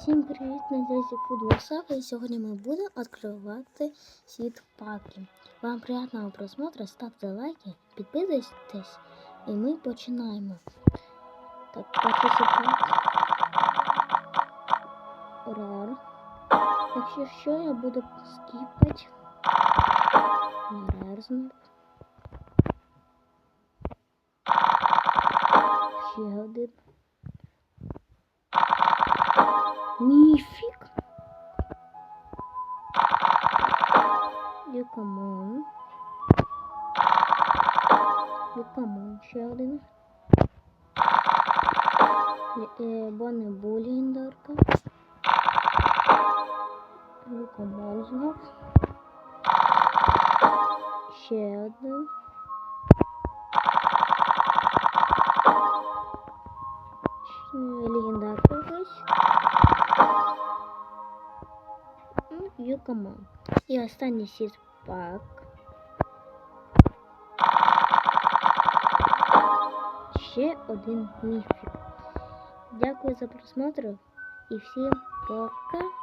Всім привіт, на зв'язку Футбол Сака, і сьогодні ми будемо відкривати світ паки. Вам приятного просмотру, ставте лайки, підписуйтесь, і ми починаємо. Так, перший пак. Рар. Якщо що, я буду скіпати. Рар знов. Ще один. Міфік. Юкамон. Юкамон ще один. Е, Бонне Буліндорка. Юкамон знов. Ще один. Легендарка якась. Юкамон. І останній сіт пак. Ще один міфік. Дякую за просмотр і всім пока.